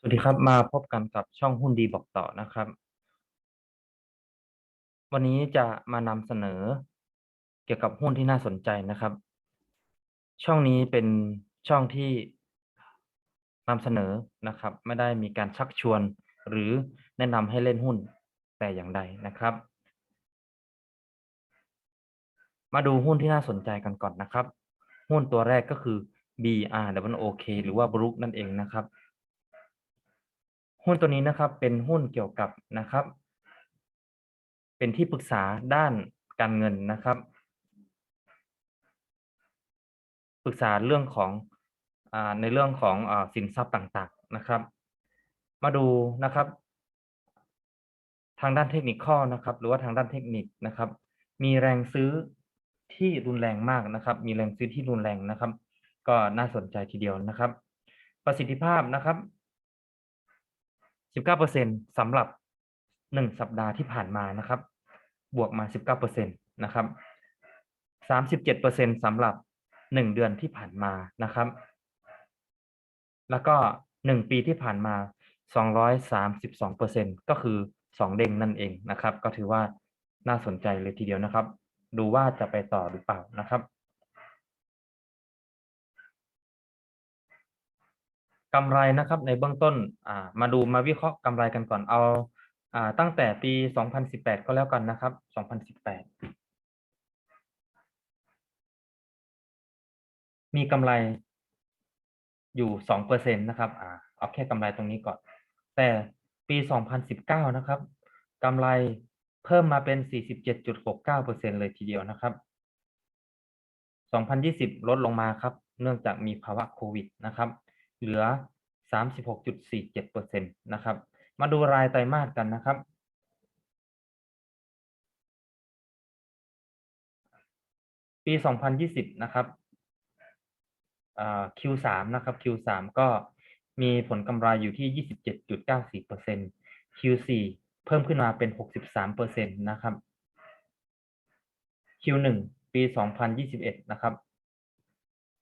สวัสดีครับ มาพบกันกับช่องหุ้นดีบอกต่อนะครับ วันนี้จะมานำเสนอเกี่ยวกับหุ้นที่น่าสนใจนะครับ ช่องนี้เป็นช่องที่นำเสนอนะครับ ไม่ได้มีการชักชวน หรือแนะนำให้เล่นหุ้นแต่อย่างใดนะครับ มาดูหุ้นที่น่าสนใจกันก่อนนะครับ หุ้นตัวแรกก็คือ BRWOK หรือว่า Brook นั่นเองนะครับ หุ้นตัวนี้นะครับเป็นหุ้นเกี่ยวกับนะครับ เป็นที่ปรึกษาด้านการเงินนะครับ ปรึกษาเรื่องของอในเรื่องของอสินทรัพย์ต่างๆนะครับ มาดูนะครับ ทางด้านเทคนิคข้อนะครับ หรือว่าทางด้านเทคนิคนะครับ มีแรงซื้อที่รุนแรงมากนะครับ มีแรงซื้อที่รุนแรงนะครับ ก็น่าสนใจทีเดียวนะครับ ประสิทธิภาพนะครับ 19%สำหรับ 1 สัปดาห์ที่ผ่านมานะครับ บวกมา 19%นะครับ 37%สำหรับ 1 เดือนที่ผ่านมานะครับ แล้วก็ 1 ปีที่ผ่านมา 232%ก็คือ 2 เด้งนั่นเองนะครับ ก็ถือว่าน่าสนใจเลยทีเดียวนะครับ ดูว่าจะไปต่อหรือเปล่านะครับ กำไรนะครับในเบื้องต้นมาดูมาวิเคราะห์กำไรกันก่อนเอาอตั้งแต่ปี 2018 ก็แล้วกันนะครับ 2018 มีกำไรอยู่2%นะครับอเอาแค่กำไรตรงนี้ก่อน แต่ปี 2019 นะครับกำไรเพิ่มมาเป็น 47.69%เลยทีเดียวนะครับ 2020 ลดลงมาครับ เนื่องจากมีภาวะโควิดนะครับ เหลือ 36.47%นะครับ มาดูรายไตรมาสกันนะครับ ปี 2020 นะครับ Q3 นะครับ Q3 ก็มีผลกำไรอยู่ที่ 27.94% Q4 เพิ่มขึ้นมาเป็น 63%นะครับ Q1 ปี 2021 นะครับ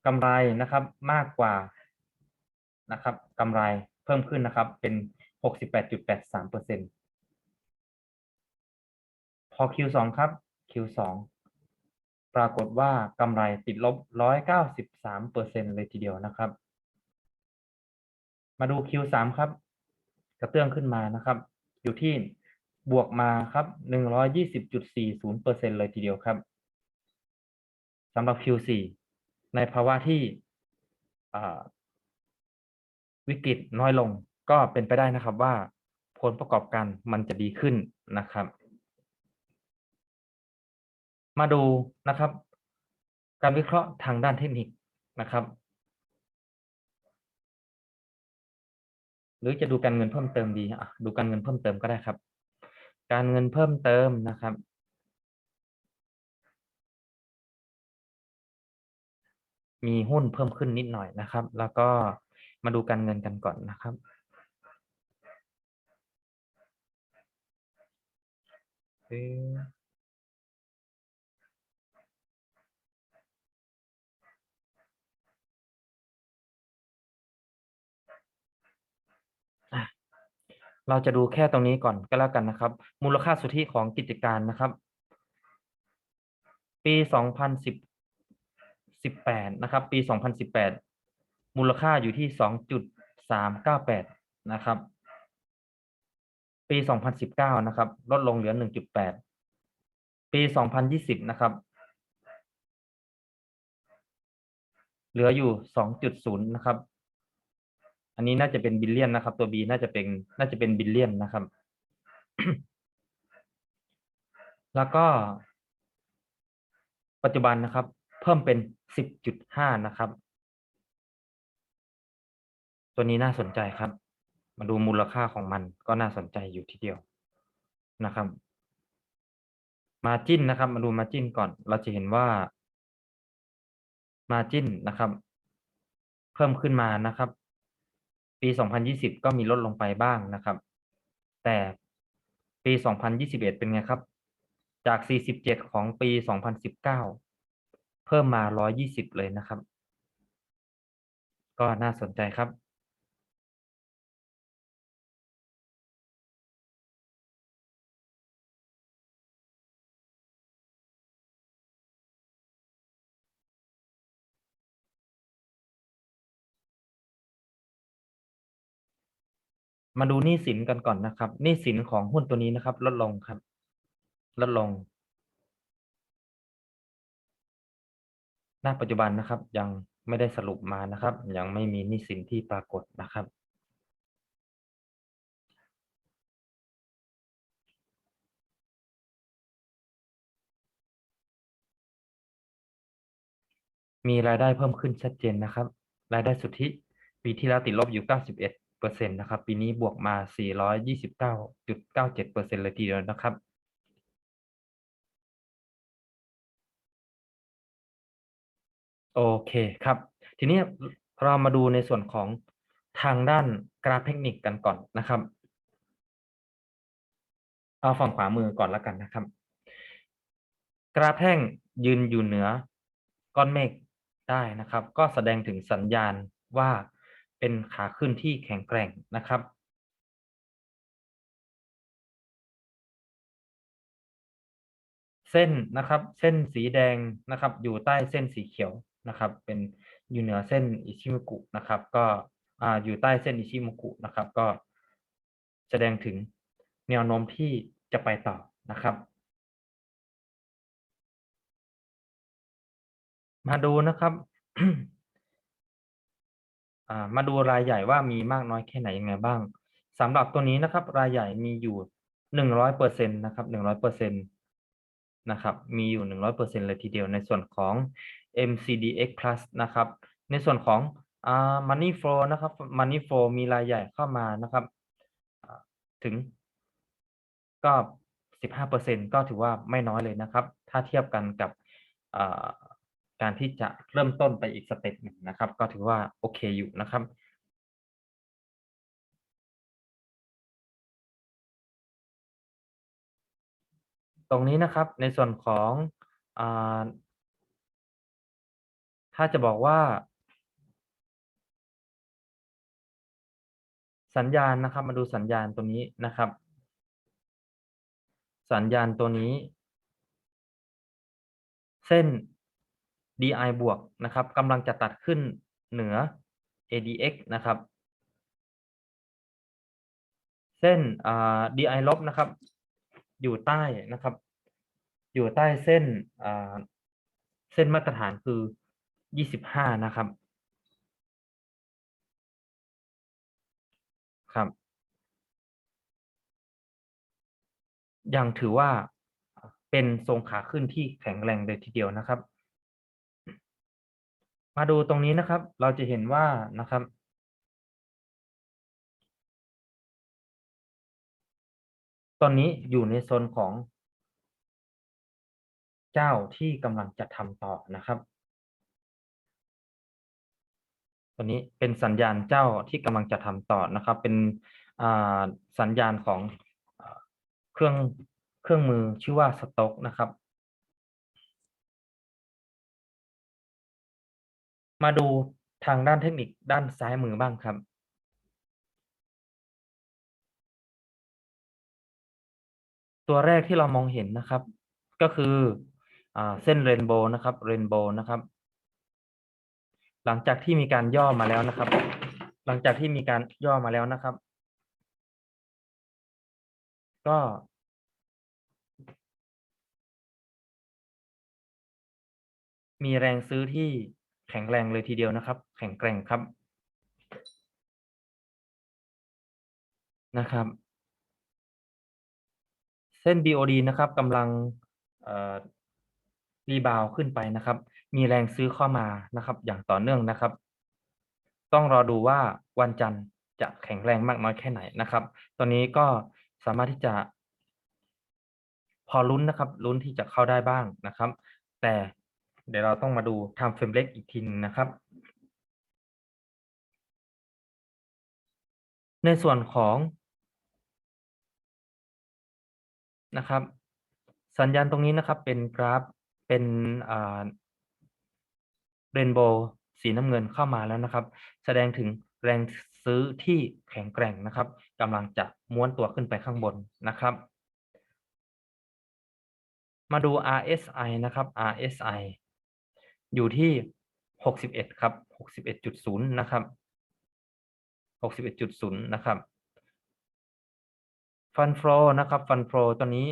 กำไรนะครับมากกว่า นะครับกำไรเพิ่มขึ้นนะครับ เป็น 68.83%พอ Q2 ครับ Q2 ปรากฏว่ากำไรติดลบ 193%เลยทีเดียวนะครับ มาดู Q3 ครับ กระเตื้องขึ้นมานะครับ อยู่ที่บวกมาครับ 120.40%เลยทีเดียวครับสำหรับ Q4 ในภาวะที่ วิกฤตน้อยลง ก็เป็นไปได้นะครับว่าผลประกอบการมันจะดีขึ้นนะครับ มาดูนะครับ การวิเคราะห์ทางด้านเทคนิคนะครับ หรือจะดูการเงินเพิ่มเติมดีอะดูการเงินเพิ่มเติมก็ได้ครับ การเงินเพิ่มเติมนะครับมีหุ้นเพิ่มขึ้นนิดหน่อยนะครับ แล้วก็ มาดูการเงินกันก่อนนะครับ เราจะดูแค่ตรงนี้ก่อนก็แล้วกันนะครับ มูลค่าสุทธิของกิจการนะครับ ปี 2010นะครับ ปี 2018 มูลค่าอยู่ที่สองจุดสามเก้าแปดนะครับ ปีสองพันสิบเก้านะครับ ลดลงเหลือหนึ่งจุดแปดปีสองพันยี่สิบนะครับ เหลืออยู่สองจุดศูนย์นะครับ อันนี้น่าจะเป็นบิลเลียนนะครับ ตัว B น่าจะเป็นน่าจะเป็นบิลเลียนนะครับ แล้วก็ ปัจจุบันนะครับ เพิ่มเป็นสิบจุดห้านะครับ ตัวนี้น่าสนใจครับ มาดูมูลค่าของมันก็น่าสนใจอยู่ทีเดียวนะครับมาจิ้นนะครับ มาดูมาจิ้นก่อน เราจะเห็นว่ามาจิ้นนะครับ เพิ่มขึ้นมานะครับ ปี 2020 ก็มีลดลงไปบ้างนะครับ แต่ปี 2021 เป็นไงครับ จาก 47 ของปี 2019 เพิ่มมา 120 เลยนะครับ ก็น่าสนใจครับ มาดูหนี้สินกันก่อนนะครับหนี้สินของหุ้นตัวนี้นะครับ ลดลงครับ ลดลง ณ ปัจจุบันนะครับ ยังไม่ได้สรุปมานะครับ ยังไม่มีหนี้สินที่ปรากฏนะครับ มีรายได้เพิ่มขึ้นชัดเจนนะครับ รายได้สุทธิปีที่แล้วติดลบอยู่ 91 เปอร์เซ็นต์นะครับ ปีนี้บวกมา 429.97เปอร์เซ็นต์เลยทีเดียวนะครับโอเคครับ ทีนี้เรามาดูในส่วนของทางด้านกราฟเทคนิคกันก่อนนะครับ เอาฝั่งขวามือก่อนแล้วกันนะครับ กราฟแท่งยืนอยู่เหนือก้อนเมฆได้นะครับ ก็แสดงถึงสัญญาณว่า เป็นขาขึ้นที่แข็งแกร่งนะครับเส้นนะครับ เส้นสีแดงนะครับ อยู่ใต้เส้นสีเขียวนะครับ เป็นอยู่เหนือเส้นอิชิมุกุนะครับ ก็อ่าอยู่ใต้เส้นอิชิมุกุนะครับ ก็แสดงถึงแนวโน้มที่จะไปต่อนะครับ มาดูนะครับ มาดูรายใหญ่ว่ามีมากน้อยแค่ไหนยังไงบ้างสำหรับตัวนี้นะครับ รายใหญ่มีอยู่หนึ่งร้อยเปอร์เซ็นต์นะครับหนึ่งร้อยเปอร์เซ็นต์นะครับ มีอยู่หนึ่งร้อยเปอร์เซ็นต์เลยทีเดียวในส่วนของ MCDX Plus นะครับ ในส่วนของอ่า Money Flow นะครับ Money Flow มีรายใหญ่เข้ามานะครับถึง ก็สิบห้าเปอร์เซ็นก็ถือว่าไม่น้อยเลยนะครับ ถ้าเทียบกันกับอ่า การที่จะเริ่มต้นไปอีกสเต็ปหนึ่งนะครับ ก็ถือว่าโอเคอยู่นะครับตรงนี้นะครับในส่วนของอถ้าจะบอกว่า สัญญาณนะครับ มาดูสัญญาณตัวนี้นะครับ สัญญาณตัวนี้ เส้น DI บวกนะครับกำลังจะตัดขึ้นเหนือ ADX นะครับ เส้น DI ลบนะครับ อยู่ใต้นะครับ อยู่ใต้เส้นเส้นมาตรฐานคือ 25 นะครับ ครับ ยังถือว่าเป็นทรงขาขึ้นที่แข็งแรงเลยทีเดียวนะครับ มาดูตรงนี้นะครับ เราจะเห็นว่านะครับ ตอนนี้อยู่ในโซนของ เจ้าที่กำลังจะทำต่อนะครับตัวนี้เป็นสัญญาณเจ้าที่กำลังจะทำต่อนะครับ เป็นสัญญาณของเครื่องเครื่องมือชื่อว่าสต็อกนะครับ มาดูทางด้านเทคนิคด้านซ้ายมือบ้างครับ ตัวแรกที่เรามองเห็นนะครับ ก็คืออเส้นเรนโบว์นะครับเรนโบว์นะครับ หลังจากที่มีการย่อมาแล้วนะครับ หลังจากที่มีการย่อมาแล้วนะครับ ก็มีแรงซื้อที่ แข็งแรงเลยทีเดียวนะครับ แข็งแกร่งครับนะครับ เส้น BOD นะครับกำลังรีบาวขึ้นไปนะครับ มีแรงซื้อเข้ามานะครับ อย่างต่อเนื่องนะครับ ต้องรอดูว่าวันจันทร์จะแข็งแรงมากน้อยแค่ไหนนะครับ ตอนนี้ก็สามารถที่จะ พอลุ้นนะครับลุ้นที่จะเข้าได้บ้างนะครับ แต่ เดี๋ยวเราต้องมาดูทำเฟรมเล็กอีกทีนึงนะครับ ในส่วนของนะครับ สัญญาณตรงนี้นะครับเป็นกราฟเป็นเรนโบว์สีน้ำเงินเข้ามาแล้วนะครับ แสดงถึงแรงซื้อที่แข็งแกร่งนะครับกำลังจะม้วนตัวขึ้นไปข้างบนนะครับ มาดู RSI นะครับ RSI อยู่ที่หกสิบเอ็ดครับหกสิบเอ็ดจุดศูนย์นะครับหกสิบเอ็ดจุดศูนย์นะครับฟันโฟนะครับฟันโฟตอนนี้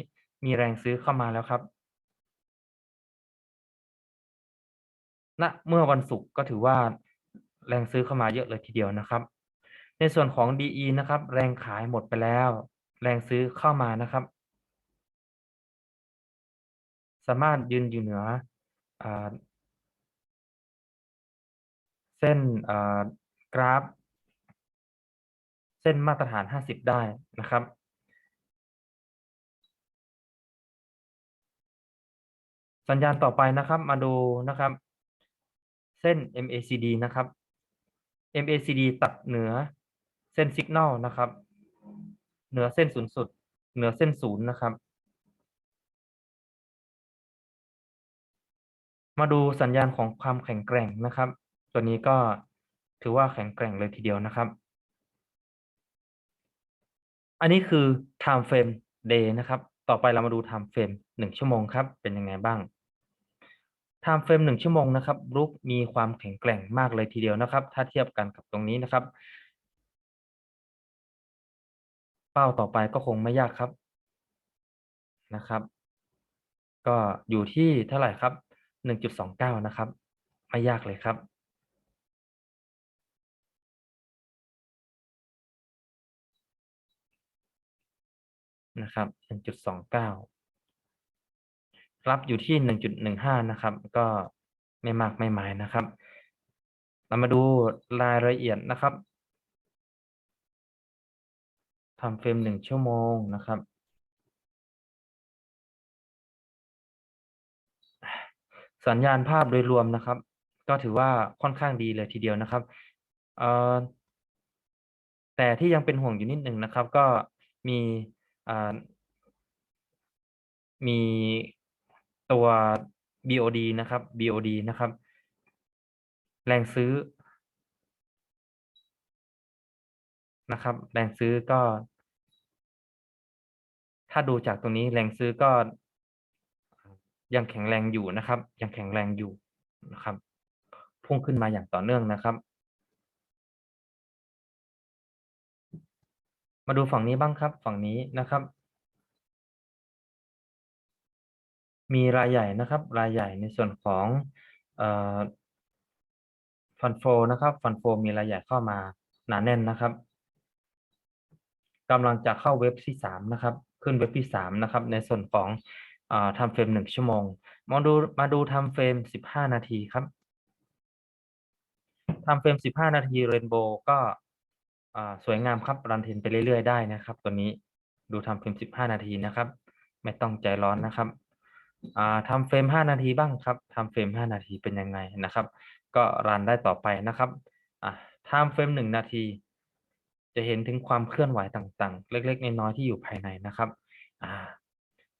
มีแรงซื้อเข้ามาแล้วครับณเมื่อวันศุกร์ก็ถือว่าแรงซื้อเข้ามาเยอะเลยทีเดียวนะครับ ในส่วนของ DE นะครับ แรงขายหมดไปแล้ว แรงซื้อเข้ามานะครับ สามารถยืนอยู่เหนืออ ส้นกราฟ เส้นมาตรฐาน 50 ได้นะครับ สัญญาณต่อไปนะครับ มาดูนะครับ เส้น MACD นะครับ MACD ตัดเหนือเส้นสัญญาณนะครับ เหนือเส้นศูนย์สุด เหนือเส้นศูนย์นะครับ มาดูสัญญาณของความแข็งแกร่งนะครับ ตัวนี้ก็ถือว่าแข็งแกร่งเลยทีเดียวนะครับ อันนี้คือ time frame day นะครับ ต่อไปเรามาดู time frame หนึ่งชั่วโมงครับ เป็นยังไงบ้าง time frame หนึ่งชั่วโมงนะครับรุกมีความแข็งแกร่งมากเลยทีเดียวนะครับ ถ้าเทียบกันกับตรงนี้นะครับ เป้าต่อไปก็คงไม่ยากครับนะครับ ก็อยู่ที่เท่าไหร่ครับหนึ่งจุดสองเก้านะครับ ไม่ยากเลยครับ นะครับหนึ่งจุดสองเก้ารับอยู่ที่หนึ่งจุดหนึ่งห้านะครับ ก็ไม่มากไม่หมายนะครับ เรามาดูรายละเอียดนะครับทำเฟรมหนึ่งชั่วโมงนะครับ สัญญาณภาพโดยรวมนะครับ ก็ถือว่าค่อนข้างดีเลยทีเดียวนะครับเอ่อแต่ที่ยังเป็นห่วงอยู่นิดหนึ่งนะครับ ก็มี อ่ามีตัว BOD นะครับ BOD นะครับ แรงซื้อนะครับ แรงซื้อก็ ถ้าดูจากตรงนี้แรงซื้อก็ ยังแข็งแรงอยู่นะครับ ยังแข็งแรงอยู่นะครับ พุ่งขึ้นมาอย่างต่อเนื่องนะครับ มาดูฝั่งนี้บ้างครับ ฝั่งนี้นะครับ มีรายใหญ่นะครับ รายใหญ่ในส่วนของฟันโฟนะครับฟันโฟมีรายใหญ่เข้ามาหนาแน่นนะครับกำลังจะเข้าเว็บที่สามนะครับ ขึ้นเว็บที่สามนะครับ ในส่วนของทำเฟรมหนึ่งชั่วโมงมาดูมาดูทำเฟรมสิบห้านาทีครับทำเฟรมสิบห้านาทีเรนโบว์ก็ สวยงามครับรันเทนไปเรื่อยๆได้นะครับ ตัวนี้ดูทำเฟรมสิบห้านาทีนะครับ ไม่ต้องใจร้อนนะครับทำเฟรมห้านาทีบ้างครับทำเฟรมห้านาทีเป็นยังไงนะครับ ก็รันได้ต่อไปนะครับทำเฟรมหนึ่งนาที จะเห็นถึงความเคลื่อนไหวต่างๆ เล็ก ๆ น้อยๆที่อยู่ภายในนะครับ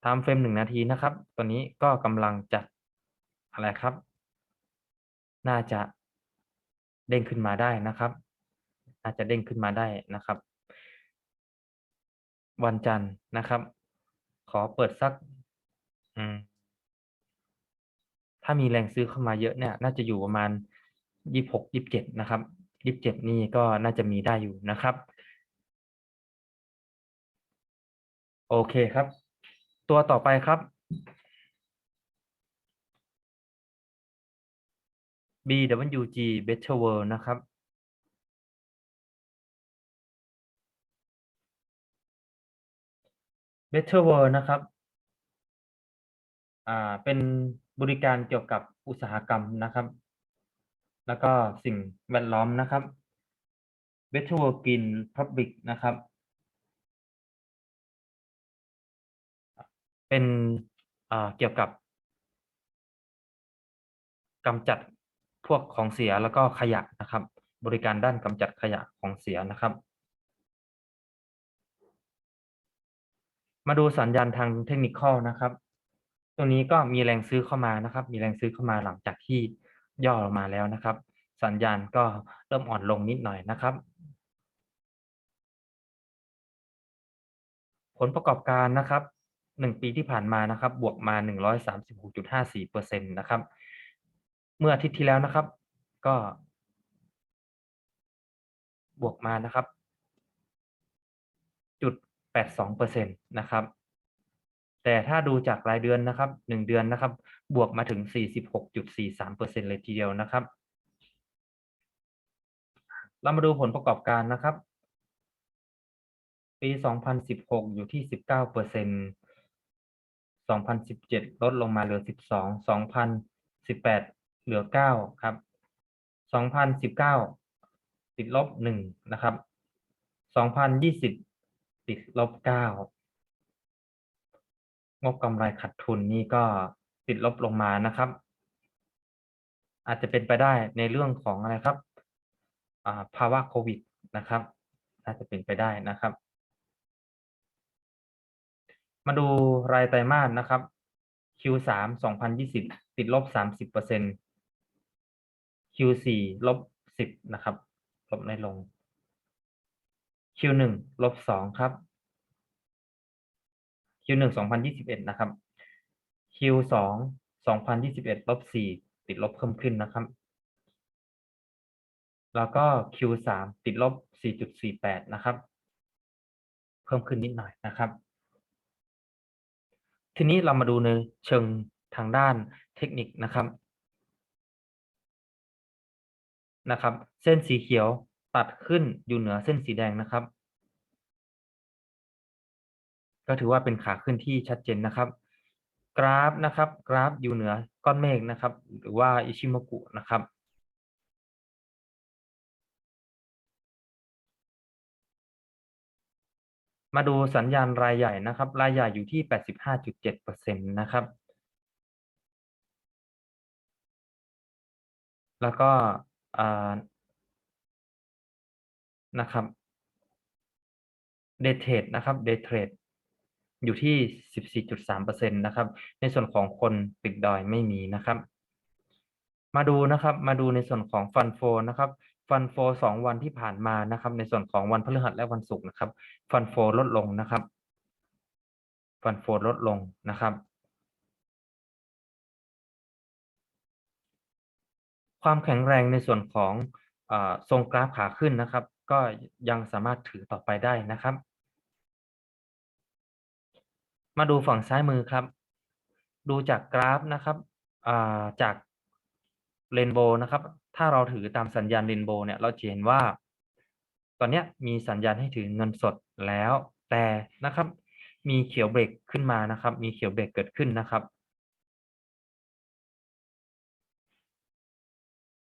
ทำเฟรมหนึ่งนาทีนะครับ ตัวนี้ก็กำลังจะอะไรครับ น่าจะเด้งขึ้นมาได้นะครับ น่าจจะเด้งขึ้นมาได้นะครับ วันจันทร์นะครับ ขอเปิดสักถ้ามีแรงซื้อเข้ามาเยอะเนี่ย น่าจะอยู่ประมาณยี่หกยี่บเจ็ดนะครับยี่บเจ็ดนี่ก็น่าจะมีได้อยู่นะครับ โอเคครับ ตัวต่อไปครับ BWG Better World นะครับ Better World นะครับอ่าเป็นบริการเกี่ยวกับอุตสาหกรรมนะครับ แล้วก็สิ่งแวดล้อมนะครับ Better World Green Public นะครับ เป็นอ่าเกี่ยวกับกำจัดพวกของเสียแล้วก็ขยะนะครับ บริการด้านกำจัดขยะของเสียนะครับ มาดูสัญญาณทางเทคนิคนะครับตรงนี้ก็มีแรงซื้อเข้ามานะครับ มีแรงซื้อเข้ามาหลังจากที่ย่อลงมาแล้วนะครับ สัญญาณก็เริ่มอ่อนลงนิดหน่อยนะครับ ผลประกอบการนะครับหนึ่งปีที่ผ่านมานะครับ บวกมาหนึ่งร้อยสามสิบหกจุดห้าสี่เปอร์เซ็นตนะครับ เมื่ออาทิตย์ที่แล้วนะครับ ก็ บวกมานะครับ 82%นะครับ แต่ถ้าดูจากรายเดือนนะครับ 1 เดือนนะครับ บวกมาถึง 46.43%เลยทีเดียวนะครับ เรามาดูผลประกอบการนะครับ ปี 2016 อยู่ที่ 19% 2017 ลดลงมาเหลือ 12 2018 เหลือ 9 ครับ 2019 ติดลบ 1 นะครับ 2020 ติดลบ9งบกำไรขาดทุนนี่ก็ติดลบลงมานะครับ อาจจะเป็นไปได้ในเรื่องของอะไรครับาภาวะโควิดนะครับน่าจะเป็นไปได้นะครับ มาดูรายไตรมาสนะครับ Q3 2020 ติดลบ 30% Q4 ลบ 10 นะครับ ลบน้อยลง Q1 ลบ2ครับ Q1 2021นะครับ Q2 2021ลบ4ติดลบเพิ่มขึ้นนะครับ แล้วก็ Q3 ติดลบ4.48นะครับ เพิ่มขึ้นนิดหน่อยนะครับ ทีนี้เรามาดูในเชิงทางด้านเทคนิคนะครับนะครับ เส้นสีเขียว ตัดขึ้นอยู่เหนือเส้นสีแดงนะครับ ก็ถือว่าเป็นขาขึ้นที่ชัดเจนนะครับ กราฟนะครับ กราฟอยู่เหนือก้อนเมฆนะครับ หรือว่าอิชิโมกุนะครับมาดูสัญญาณรายใหญ่นะครับ รายใหญ่อยู่ที่ 85.7%นะครับ แล้วก็ นะครับเดทเทรดนะครับเดทเทรดอยู่ที่ 14.3%นะครับ ในส่วนของคนติดดอยไม่มีนะครับ มาดูนะครับมาดูในส่วนของฟันโฟนะครับฟันโฟสองวันที่ผ่านมานะครับ ในส่วนของวันพฤหัสและวันศุกร์นะครับ ฟันโฟลดลงนะครับ ฟันโฟลดลงนะครับ ความแข็งแรงในส่วนของอทรงกราฟขาขึ้นนะครับ ก็ยังสามารถถือต่อไปได้นะครับ มาดูฝั่งซ้ายมือครับ ดูจากกราฟนะครับจากเรนโบว์นะครับ ถ้าเราถือตามสัญญาณเรนโบว์เนี่ยเราจะเห็นว่า ตอนนี้มีสัญญาณให้ถือเงินสดแล้ว แต่นะครับ มีเขียวเบรกขึ้นมานะครับ มีเขียวเบรกเกิดขึ้นนะครับ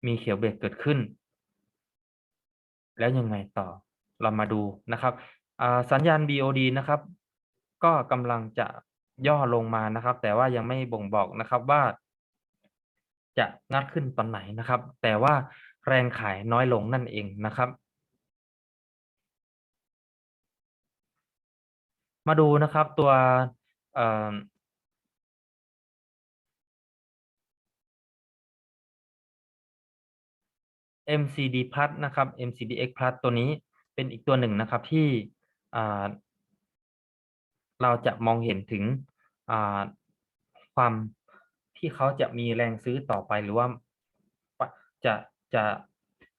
มีเขียวเบรกเกิดขึ้น แล้วยังไงต่อเรามาดูนะครับสัญญาณ BOD นะครับ ก็กำลังจะย่อลงมานะครับ แต่ว่ายังไม่บ่งบอกนะครับว่า จะงัดขึ้นตอนไหนนะครับ แต่ว่าแรงขายน้อยลงนั่นเองนะครับ มาดูนะครับตัว MCD plus นะครับ MCDX plus ตัวนี้เป็นอีกตัวหนึ่งนะครับที่เราจะมองเห็นถึงความที่เขาจะมีแรงซื้อต่อไปหรือว่าจะจะ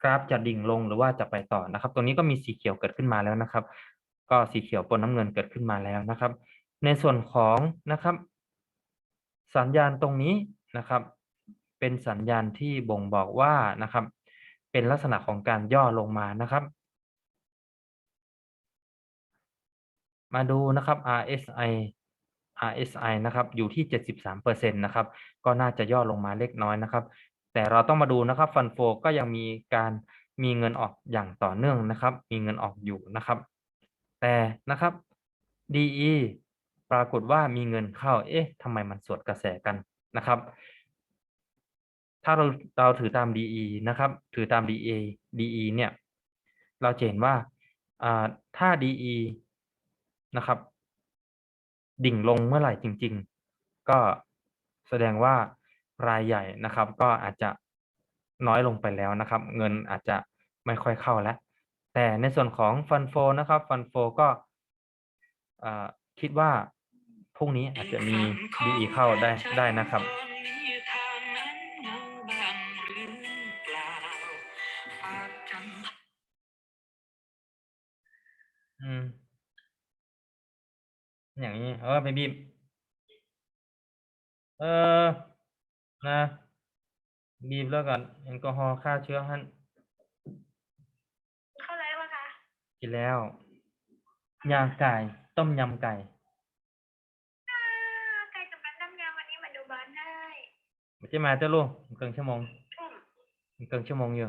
กราฟจะดิ่งลงหรือว่าจะไปต่อนะครับตัวนี้ก็มีสีเขียวเกิดขึ้นมาแล้วนะครับ ก็สีเขียวปนน้ำเงินเกิดขึ้นมาแล้วนะครับ ในส่วนของนะครับ สัญญาณตรงนี้นะครับ เป็นสัญญาณที่บ่งบอกว่านะครับ เป็นลักษณะของการย่อลงมานะครับ มาดูนะครับ RSI RSI นะครับอยู่ที่ 73%นะครับก็น่าจะย่อลงมาเล็กน้อยนะครับ แต่เราต้องมาดูนะครับฟันโฟก็ยังมีการมีเงินออกอย่างต่อเนื่องนะครับ มีเงินออกอยู่นะครับ แต่นะครับ DE ปรากฏว่ามีเงินเข้าเอ๊ะทำไมมันสวนกระแสกันนะครับ ถ้าเราเราถือตาม DE นะครับ ถือตาม DE DE เนี่ย เราจะเห็นว่าถ้า DE นะครับ ดิ่งลงเมื่อไหร่จริง ๆ ก็แสดงว่ารายใหญ่นะครับ ก็อาจจะน้อยลงไปแล้วนะครับ เงินอาจจะไม่ค่อยเข้าแล้ว แต่ในส่วนของฟันโฟนะครับฟันโฟก็คิดว่าพรุ่งนี้อาจจะมี DE เข้าได้ได้นะครับ อย่างนี้เออไปบีบเออนะ บีบแล้วกันแอลกอฮอล์ฆ่าเชื้อหันเข้าไรวะคะกินแล้วยาไก่ต้มยำไก่ อ่าไก่กับน้ำน้ำยาวันนี้มาดูบอลได้ไม่ใช่มาเจ้าลูกเกินชั่วโมงทุ่มเกินชั่วโมงอยู่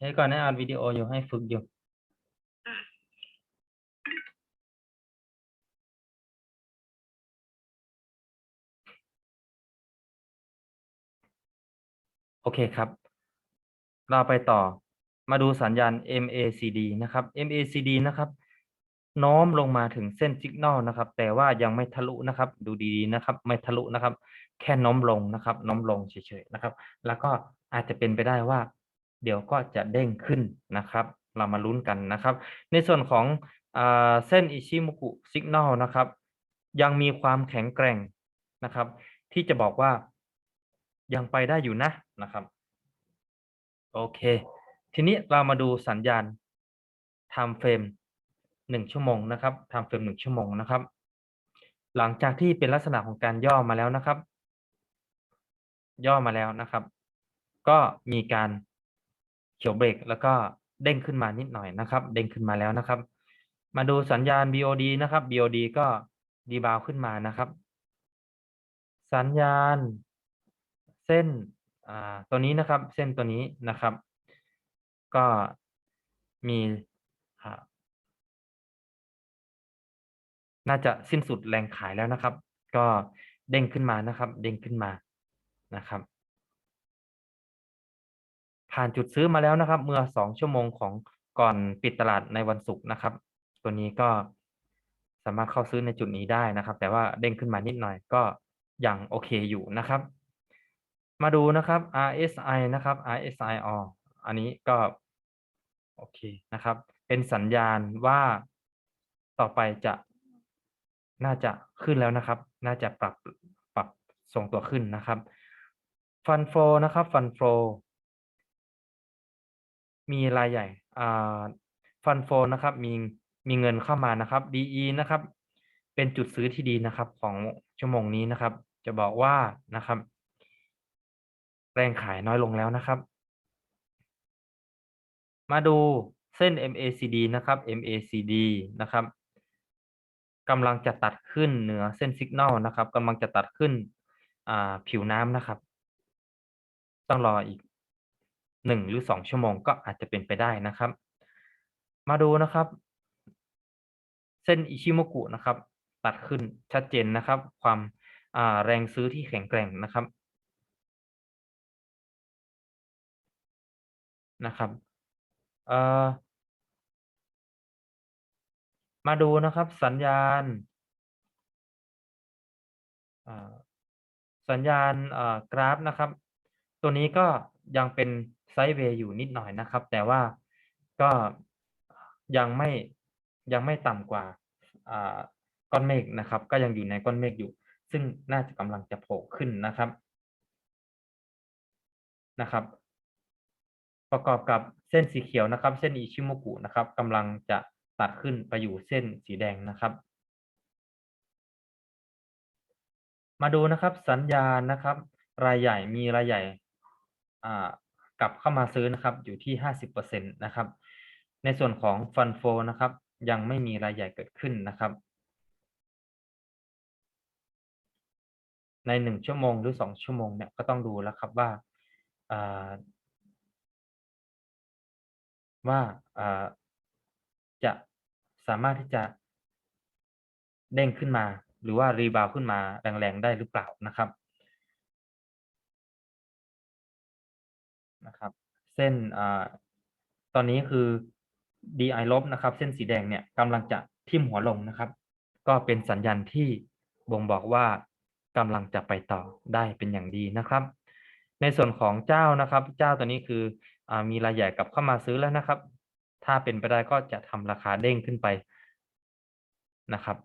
ให้ก่อนนะอัดวิดีโออยู่ให้ฝึกอยู่โอเคครับ เราไปต่อมาดูสัญญาณ MACD นะครับ MACD นะครับ โน้มลงมาถึงเส้นสัญญาณนะครับ แต่ว่ายังไม่ทะลุนะครับ ดูดีๆนะครับ ไม่ทะลุนะครับ แค่โน้มลงนะครับโน้มลงเฉยๆนะครับ แล้วก็อาจจะเป็นไปได้ว่า เดี๋ยวก็จะเด้งขึ้นนะครับ เรามาลุ้นกันนะครับ ในส่วนของเส้นอิชิมุกุสัญญาณนะครับ ยังมีความแข็งแกร่งนะครับ ที่จะบอกว่ายังไปได้อยู่นะนะครับ โอเค ทีนี้เรามาดูสัญญาณ time frame หนึ่งชั่วโมงนะครับ time frame หนึ่งชั่วโมงนะครับ หลังจากที่เป็นลักษณะของการย่อมาแล้วนะครับ ย่อมาแล้วนะครับ ก็มีการ เขียวเบรกแล้วก็เด้งขึ้นมานิดหน่อยนะครับ เด้งขึ้นมาแล้วนะครับ มาดูสัญญาณ BOD นะครับ BOD ก็ดีบาวขึ้นมานะครับ สัญญาณ เส้นอ่าตัวนี้นะครับ เส้นตัวนี้นะครับ ก็มีน่าจะสิ้นสุดแรงขายแล้วนะครับ ก็เด้งขึ้นมานะครับ เด้งขึ้นมานะครับ ผ่านจุดซื้อมาแล้วนะครับ เมื่อสองชั่วโมงของก่อนปิดตลาดในวันศุกร์นะครับ ตัวนี้ก็สามารถเข้าซื้อในจุดนี้ได้นะครับ แต่ว่าเด้งขึ้นมานิดหน่อยก็ยังโอเคอยู่นะครับ มาดูนะครับ RSI นะครับ RSI อออันนี้ก็โอเคนะครับ เป็นสัญญาณว่าต่อไปจะน่าจะขึ้นแล้วนะครับ น่าจะปรับปรับส่งตัวขึ้นนะครับ ฟันโฟนะครับ ฟันโฟ มีรายใหญ่อ่าฟันโฟนะครับ มีมีเงินเข้ามานะครับ DE นะครับ เป็นจุดซื้อที่ดีนะครับ ของชั่วโมงนี้นะครับ จะบอกว่านะครับ แรงขายน้อยลงแล้วนะครับ มาดูเส้น MACD นะครับ MACD นะครับกำลังจะตัดขึ้นเหนือเส้นสัญญาณนะครับกำลังจะตัดขึ้นผิวน้ำนะครับ ต้องรออีก หนึ่งหรือสองชั่วโมงก็อาจจะเป็นไปได้นะครับ มาดูนะครับ เส้นอิชิโมกุนะครับ ตัดขึ้นชัดเจนนะครับ ความาแรงซื้อที่แข็งแกร่งนะครับนะครับมาดูนะครับสัญญาณาสัญญาณากราฟนะครับ ตัวนี้ก็ ยังเป็นไซด์เวย์อยู่นิดหน่อยนะครับ แต่ว่าก็ยังไม่ยังไม่ต่ำกว่าก้อนเมฆนะครับ ก็ยังอยู่ในก้อนเมฆอยู่ ซึ่งน่าจะกำลังจะโผล่ขึ้นนะครับนะครับ ประกอบกับเส้นสีเขียวนะครับ เส้นอิชิโมกุนะครับกำลังจะตัดขึ้นไปอยู่เส้นสีแดงนะครับ มาดูนะครับสัญญาณนะครับ รายใหญ่มีรายใหญ่ กลับเข้ามาซื้อนะครับอยู่ที่ห้าสิบเปอร์เซ็นตนะครับ ในส่วนของฟันโฟนะครับ ยังไม่มีรายใหญ่เกิดขึ้นนะครับ ในหนึ่งชั่วโมงหรือสองชั่วโมงเนี่ยก็ต้องดูแล้วครับว่าว่าจะสามารถที่จะเด้งขึ้นมา หรือว่ารีบาวขึ้นมาแรงๆได้หรือเปล่านะครับ นะครับ เส้นอ่าตอนนี้คือ DI ลบนะครับ เส้นสีแดงเนี่ยกำลังจะทิ่มหัวลงนะครับ ก็เป็นสัญญาณที่บ่งบอกว่ากำลังจะไปต่อได้เป็นอย่างดีนะครับ ในส่วนของเจ้านะครับ เจ้าตัวนี้คืออมีรายใหญ่กลับเข้ามาซื้อแล้วนะครับ ถ้าเป็นไปได้ก็จะทำราคาเด้งขึ้นไปนะครับ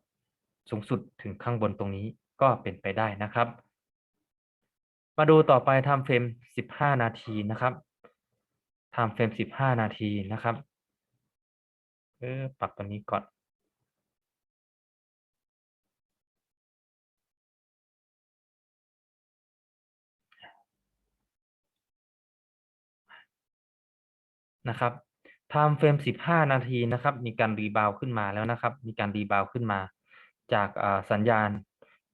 สูงสุดถึงข้างบนตรงนี้ก็เป็นไปได้นะครับ มาดูต่อไปทำเฟรมสิบห้านาทีนะครับทำเฟรมสิบห้านาทีนะครับเออปรับตัวนี้ก่อนนะครับไทม์เฟรม 15 นาทีนะครับ มีการรีบาวขึ้นมาแล้วนะครับ มีการรีบาวขึ้นมา จากสัญญาณ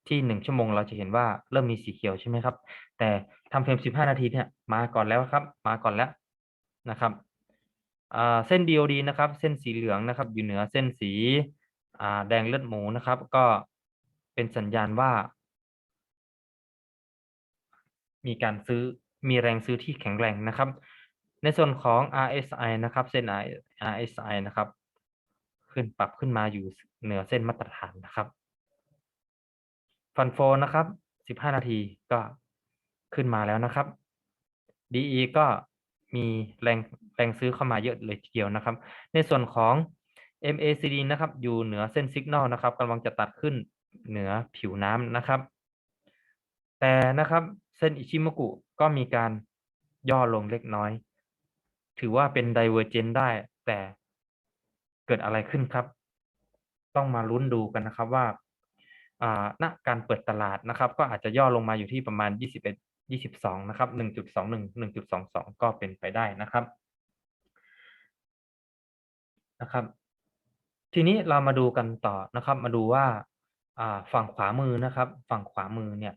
ที่1ชั่วโมงเราจะเห็นว่าเริ่มมีสีเขียวใช่ไหมครับ แต่ทม์เฟรม15นาทีเนี่ยมาก่อนแล้วครับ มาก่อนแล้วนะครับเส้น DOD นะครับ เส้นสีเหลืองนะครับ อยู่เหนือเส้นสีแดงเลือดหมูนะครับ ก็เป็นสัญญาณว่า มีการซื้อมีแรงซื้อที่แข็งแรงนะครับ ในส่วนของ RSI นะครับ เส้น RSI นะครับ ขึ้นปรับขึ้นมาอยู่เหนือเส้นมาตรฐานนะครับ ฟันโฟนะครับ15นาทีก็ขึ้นมาแล้วนะครับ DE ก็มีแรงแรงซื้อเข้ามาเยอะเลยทีเดียวนะครับ ในส่วนของ MACD นะครับ อยู่เหนือเส้นสัญญาณนะครับกำลังจะตัดขึ้นเหนือผิวน้ำนะครับ แต่นะครับเส้นอิชิมกุก็มีการย่อลงเล็กน้อย ถือว่าเป็น Divergent ได้ แต่เกิดอะไรขึ้นครับ ต้องมาลุ้นดูกันนะครับว่า ณการเปิดตลาดนะครับ ก็อาจจะย่อลงมาอยู่ที่ประมาณ 21 22 นะครับ 1.21 1.22 ก็เป็นไปได้นะครับนะครับ ทีนี้เรามาดูกันต่อนะครับ มาดูว่าฝั่งขวามือนะครับ ฝั่งขวามือเนี่ย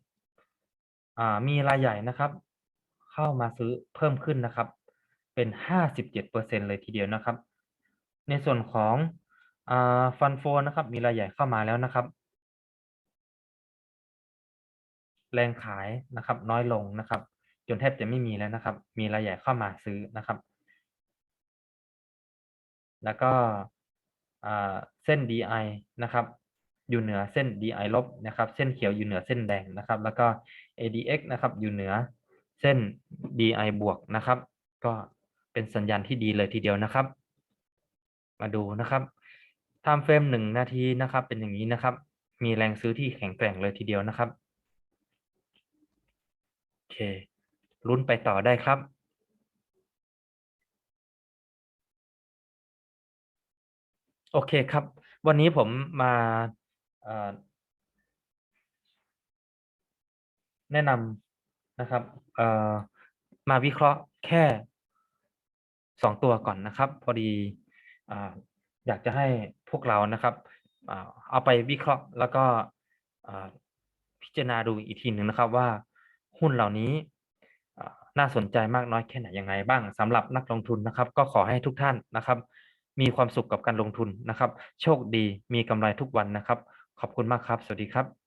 มีรายใหญ่นะครับ เข้ามาซื้อเพิ่มขึ้นนะครับ เป็นห้าสิบเจ็ดเปอร์เซ็นเลยทีเดียวนะครับ ในส่วนของฟันโฟนะครับ มีรายใหญ่เข้ามาแล้วนะครับ แรงขายนะครับ น้อยลงนะครับ จนแทบจะไม่มีแล้วนะครับ มีรายใหญ่เข้ามาซื้อนะครับ แล้วก็เส้น DI นะครับ อยู่เหนือเส้น DI ลบนะครับ เส้นเขียวอยู่เหนือเส้นแดงนะครับ แล้วก็ ADX นะครับ อยู่เหนือเส้น DI บวกนะครับ ก็เป็นสัญญาณที่ดีเลยทีเดียวนะครับ มาดูนะครับไทม์เฟรมหนึ่งนาทีนะครับ เป็นอย่างนี้นะครับ มีแรงซื้อที่แข็งแกร่งเลยทีเดียวนะครับ ลุ้นไปต่อได้ครับ โอเคครับ วันนี้ผมมาแนะนำนะครับมาวิเคราะห์แค่สองตัวก่อนนะครับ พอดีอ่าอยากจะให้พวกเรานะครับเอาไปวิเคราะห์แล้วก็พิจารณาดูอีกทีหนึ่งนะครับว่า หุ้นเหล่านี้น่าสนใจมากน้อยแค่ไหนยังไงบ้างสำหรับนักลงทุนนะครับ ก็ขอให้ทุกท่านนะครับ มีความสุขกับการลงทุนนะครับ โชคดีมีกำไรทุกวันนะครับ ขอบคุณมากครับ สวัสดีครับ